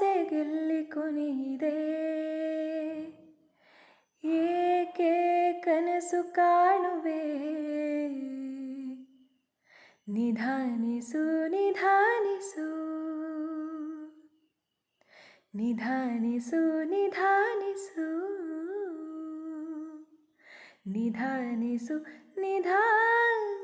ನಿನ್ನಾಸೆಗೆಲ್ಲಿ ಕೊನೆಯಿದೆ? ಏಕೆ ಕನಸು ಕಾಣುವೆ? ನಿಧಾನಿಸು ನಿಧಾನಿಸು. ನಿಧಾನಿಸು ನಿಧಾನಿಸು. ನಿಧಾನಿಸು ನಿಧಾನಿಸು